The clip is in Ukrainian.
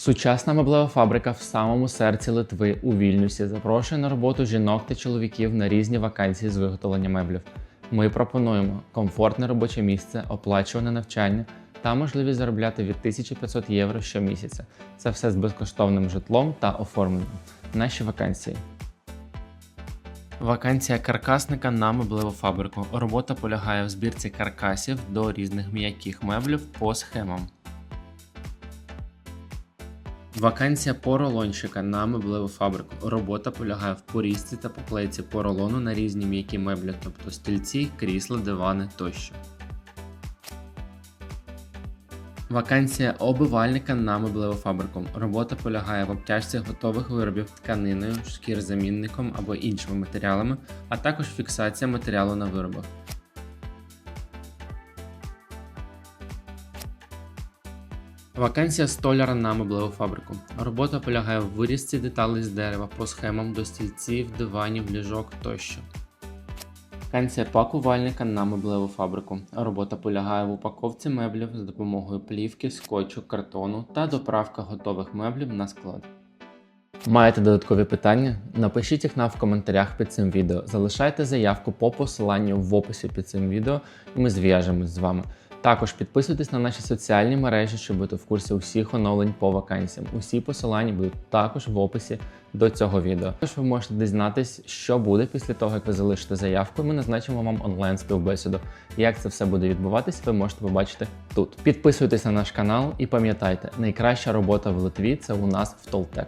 Сучасна меблева фабрика в самому серці Литви у Вільнюсі запрошує на роботу жінок та чоловіків на різні вакансії з виготовлення меблів. Ми пропонуємо комфортне робоче місце, оплачуване навчання та можливість заробляти від 1500 євро щомісяця. Це все з безкоштовним житлом та оформленням. Наші вакансії. Вакансія каркасника на меблеву фабрику. Робота полягає в збірці каркасів до різних м'яких меблів по схемам. Вакансія поролонщика на меблеву фабрику. Робота полягає в порізці та поклейці поролону на різні м'які меблі, тобто стільці, крісла, дивани тощо. Вакансія обивальника на меблеву фабрику. Робота полягає в обтяжці готових виробів тканиною, шкірзамінником або іншими матеріалами, а також фіксація матеріалу на виробах. Вакансія столяра на меблеву фабрику. Робота полягає в вирізці деталей з дерева по схемам до стільців, диванів, ліжок тощо. Вакансія пакувальника на меблеву фабрику. Робота полягає в упаковці меблів з допомогою плівки, скотчу, картону та доправка готових меблів на склад. Маєте додаткові питання? Напишіть їх нам в коментарях під цим відео. Залишайте заявку по посиланню в описі під цим відео, і ми зв'яжемось з вами. Також підписуйтесь на наші соціальні мережі, щоб бути в курсі усіх оновлень по вакансіям. Усі посилання будуть також в описі до цього відео. Також ви можете дізнатись, що буде після того, як ви залишите заявку. і Ми назначимо вам онлайн співбесіду. Як це все буде відбуватись, ви можете побачити тут. Підписуйтесь на наш канал і пам'ятайте, найкраща робота в Литві це у нас в Толтек.